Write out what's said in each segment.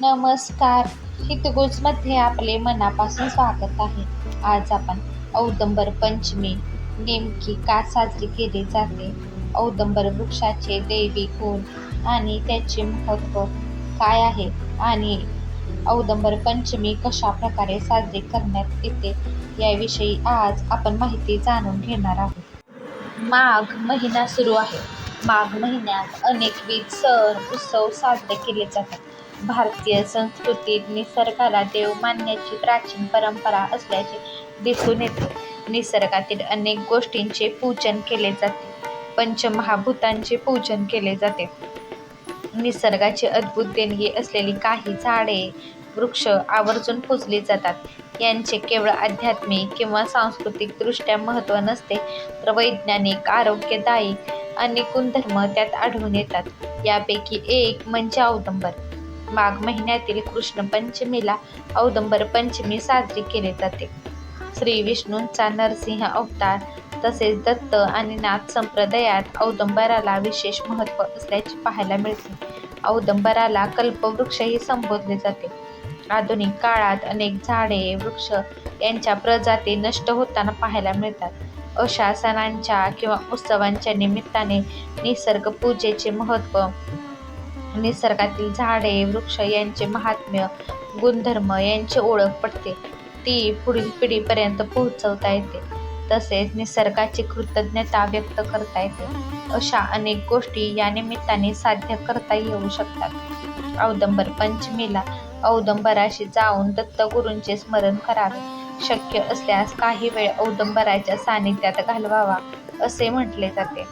नमस्कार. हितगुजमध्ये आपले मनापासून स्वागत आहे. आज आपण औदंबर पंचमी नेमकी का साजरी केली जाते? औदंबर वृक्षाचे दैवी गुण आणि त्याचे महत्त्व काय आहे? आणि औदंबर पंचमी कशा प्रकारे साजरी करण्यात येते? याविषयी आज आपण माहिती जाणून घेणार आहोत. माघ महिना सुरू आहे. माघ महिन्यात अनेकविध सण उत्सव साजरे केले जातात. भारतीय संस्कृतीत निसर्गाला देव मानण्याची प्राचीन परंपरा असल्याचे दिसून येते. निसर्गातील अनेक गोष्टींचे पूजन केले जाते. पंचमहाभूतांचे पूजन केले जाते. निसर्गाची अद्भुत देणगी असलेली काही झाडे वृक्ष आवर्जून पूजली जातात. यांचे केवळ आध्यात्मिक किंवा सांस्कृतिक दृष्ट्या महत्त्व नसते तर वैज्ञानिक आरोग्यदायी अनेक गुणधर्म त्यात आढळून येतात. यापैकी एक म्हणजे औदंबर. माघ महिन्यातील कृष्ण पंचमीला औदंबर पंचमी साजरी केली जाते. श्री विष्णूंचा नरसिंह अवतार तसेच दत्त आणि नाथ संप्रदायात औदंबराला विशेष महत्त्व असल्याचे पाहायला मिळते. औदंबराला कल्पवृक्षही संबोधले जाते. आधुनिक काळात अनेक झाडे वृक्ष यांच्या प्रजाती नष्ट होताना पाहायला मिळतात. अशा सणांच्या किंवा उत्सवांच्या निमित्ताने निसर्ग पूजेचे महत्त्व निसर्गातील झाडे वृक्ष यांचे महात्म्य गुणधर्म यांची ओळख पडते. ती पुढील पिढीपर्यंत पोहोचवता येते. तसेच निसर्गाची कृतज्ञता व्यक्त करता येते. अशा अनेक गोष्टी या निमित्ताने साध्य करता येऊ शकतात. औदंबर पंचमीला औदंबराशी जाऊन दत्तगुरूंचे स्मरण करावे. शक्य असल्यास काही वेळ औदंबराच्या सानिध्यात घालवावा असे म्हटले जाते.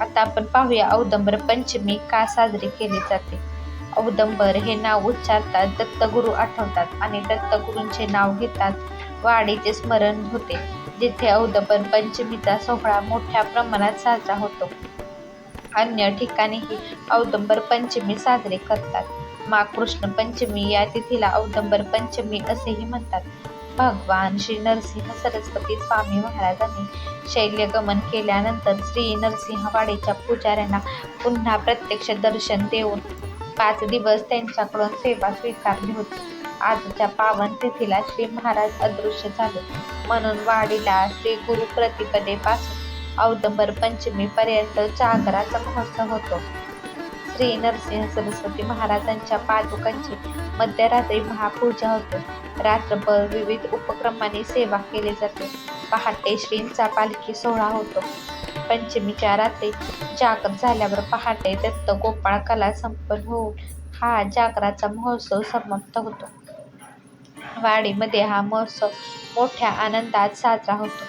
आता आपण पाहूया औदंबर पंचमी का साजरी केली जाते. औदंबर हे नाव उच्चारतात दत्तगुरू आठवतात आणि दत्तगुरूंचे नाव घेतात. वाडीचे स्मरण होते जिथे औदंबर पंचमीचा सोहळा मोठ्या प्रमाणात साजरा होतो. अन्य ठिकाणीही औदंबर पंचमी साजरे करतात. माघ कृष्ण पंचमी या तिथीला औदंबर पंचमी असेही म्हणतात. भगवान श्री नरसिंह सरस्वती स्वामी महाराजांनी शैल्यगमन केल्यानंतर श्री नरसिंहवाडीच्या पुजाऱ्यांना पुन्हा प्रत्यक्ष दर्शन देऊन पाच दिवस त्यांच्याकडून सेवा स्वीकारली होती. आजच्या पावन तिथीला श्री महाराज अदृश्य झाले. म्हणून वाडीला श्री गुरु प्रतिपदेपासून औदंबर पंचमीपर्यंत जागराचा महोत्सव होतो. श्री नरसिंह सरस्वती महाराजांच्या पादुकांची मध्यरात्री महापूजा होते. रात्रभर विविध उपक्रमाने सेवा केली जाते. पहाटे श्रींचा पालखी सोहळा होतो. पंचमीच्या रात्री जागर झाल्यावर पहाटे दत्त गोपाळ कला संपन्न होऊन हा जागराचा महोत्सव समाप्त होतो. वाडीमध्ये हा महोत्सव मोठ्या आनंदात साजरा होतो.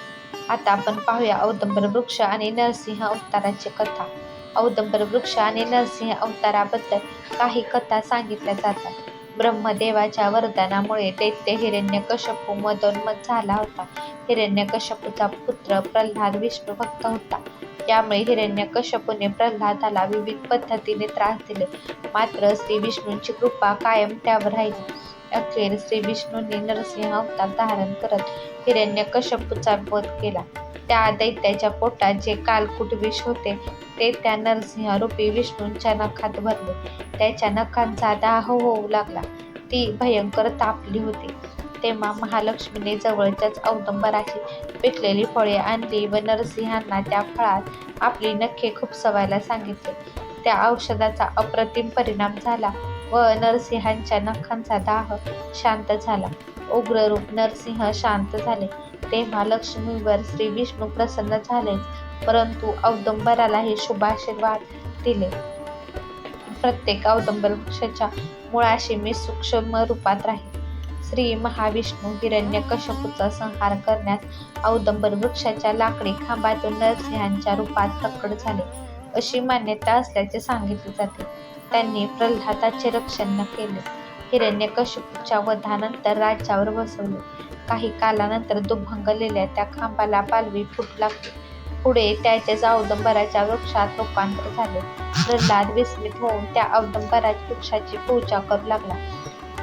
आता आपण पाहूया औदंबर वृक्ष आणि नरसिंह अवताराची कथा. औदंबर वृक्ष आणि नरसिंह अवताराबद्दल काही कथा सांगितल्या जातात. ब्रह्मदेवाच्या वरदानामुळे दैत्य हिरण्यकश्यपू मदोन्मत झाला होता. हिरण्यकश्यपूचा पुत्र प्रल्हाद विष्णू भक्त होता. त्यामुळे हिरण्यकश्यपूने प्रल्हादाला विविध पद्धतीने त्रास दिले. मात्र श्री विष्णूंची कृपा कायम त्यावर राहिली. अखेर श्री विष्णूंनी नरसिंह अवतार धारण करत हिरण्यकश्यपूचा वध केला. त्या दैत्याच्या पोटात जे कालकुट विष होते ते त्या नरसिंहरूपी विष्णूंच्या नखात भरले. त्याच्या नखांचा दाह हो होऊ लागला. ती भयंकर तापली होती. तेव्हा महालक्ष्मीने जवळच्याच औदंबराची पिकलेली फळे आणली व नरसिंहांना त्या फळात आपली नखे खुपसवायला सांगितले. त्या औषधाचा अप्रतिम परिणाम झाला व नरसिंहांच्या नखांचा दाह शांत झाला. उग्ररूप नरसिंह शांत झाले. तेव्हा लक्ष्मीवर श्री विष्णू प्रसन्न झालेच परंतु औदंबरालाही शुभाशीर्वाद दिले. प्रत्येक औदंबर वृक्षाच्या मुळाशी मी सूक्ष्म रूपात राहील श्री महाविष्णू हिरण्यकश्यपूचा संहार करण्यास औदंबर वृक्षाच्या लाकडी खांबातून नरसिंहांच्या रूपात प्रकट झाले अशी मान्यता असल्याचे सांगितले जाते. त्यांनी प्रल्हादाचे रक्षण न केले हिरण्यकश्यपूच्या वधानंतर राज्यावर बसवले. काही कालानंतर दुभंगलेल्या त्या खांबाला पालवी फूट लागली. पुढे त्याच्याच औदंबराच्या वृक्षात रूपांतर झाले. प्रल्हाद विस्मित होऊन त्या औदंबराच्या वृक्षाची पूजा करू लागला.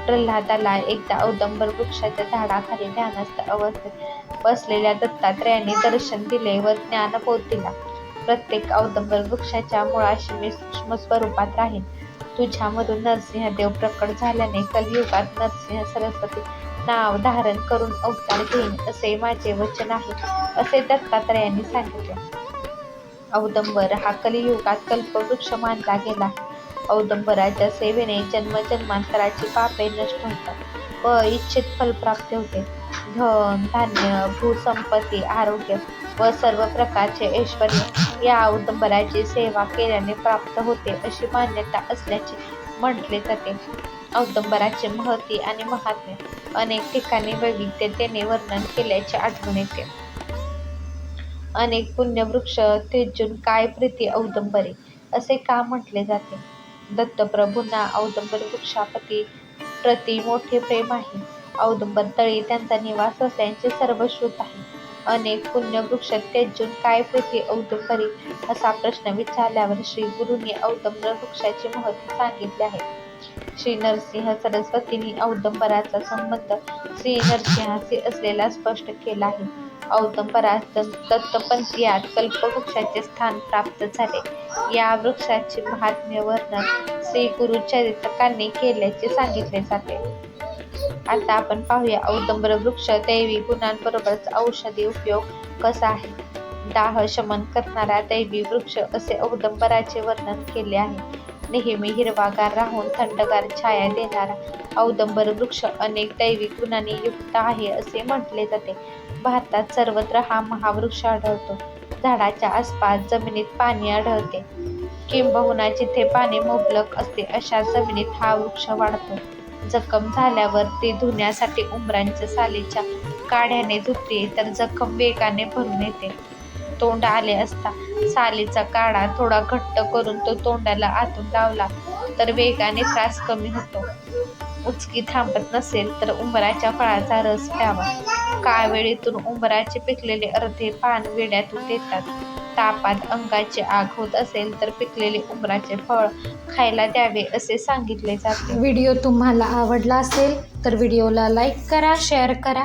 प्रल्हादाला एकदा औदंबर वृक्षाच्या झाडाखाली ध्यानस्थ अवस्थेत बसलेल्या दत्तात्रयाने दर्शन दिले व ज्ञानबोध दिला. प्रत्येक औदंबर वृक्षाच्या मुळाशी मी सूक्ष्म स्वरूपात राहीन. तुझ्यामधून नरसिंहदेव प्रकट झाल्याने कलयुगात नरसिंह सरस्वती नाव धारण करून अवतार घेईन असे माझे वचन आहे असे दत्तात्रयांनी सांगितले. औदंबर हा कलियुगात कल्पवृक्ष मानला गेला. औदंबराच्या सेवेने जन्मजन्मांतराची पापे नष्ट होतात व इच्छित फल प्राप्त होते. धन धान्य भूसंपत्ती आरोग्य व सर्व प्रकारचे ऐश्वर या औदंबराची सेवा केल्याने प्राप्त होते अशी मान्यता असल्याचे म्हटले जाते. औदंबराचे महती आणि महात्म्य अनेक ठिकाणी वैविध्यतेने वर्णन केल्याचे आठवण येते. अनेक पुण्यवृक्ष तेजून काय प्रीती औदंबरे असे का म्हटले जाते? दत्तप्रभूंना औदंबर वृक्षापती प्रति मोठे प्रेम आहे. औदुंबर तळी त्यांचा निवास असल्याचे सर्व श्रुत आहे. अनेक पुण्यवृक्ष तेजून काय प्रीती औदुंबरी असा प्रश्न विचारल्यावर श्री गुरुंनी औदंबर वृक्षाचे महत्त्व सांगितले आहे. श्री नरसिंह सरस्वतींनी औदंबराचा संबंध श्री नरसिंहाशी असलेला स्पष्ट केला आहे. औदंबरात दत्तपंथीयात कल्पवृक्षाचे स्थान प्राप्त झाले. या वृक्षाचे महात्म्य वर्णन श्री गुरुचरित्रकांनी केल्याचे सांगितले जाते. आता आपण पाहूया औदंबर वृक्ष दैवी गुणांबरोबरच औषधी उपयोग कसा आहे? दाह शमन करणारा दैवी वृक्ष असे औदंबराचे वर्णन केले आहे. नेहमी हिरवागार राहून थंडगार छाया देणारा औदंबर वृक्ष अनेक दैवी गुणांनी युक्त आहे असे म्हटले जाते. भारतात सर्वत्र हा महावृक्ष आढळतो. झाडाच्या आसपास जमिनीत पाणी आढळते. किंबहुना जिथे पाणी मुबलक असते अशा जमिनीत हा वृक्ष वाढतो. जखम झाल्यावर ती धुण्यासाठी उंबरांच्या सालीच्या काढ्याने धुतली तर जखम वेगाने भरून येते. तोंड आले असता. सालीचा काढा थोडा घट्ट करून तो तोंडाला आतून लावला तर वेगाने त्रास कमी होतो. उचकी थांबत नसेल तर उंबराच्या फळाचा रस प्यावा. काळवेळीतून उंबराचे पिकलेले अर्धे पान वेड्यातून देतात. तापात अंगाची आग होत असेल तर पिकलेले उंबराचे फळ खायला द्यावे असे सांगितले जाते. व्हिडिओ तुम्हाला आवडला असेल तर व्हिडिओला लाईक करा शेअर करा.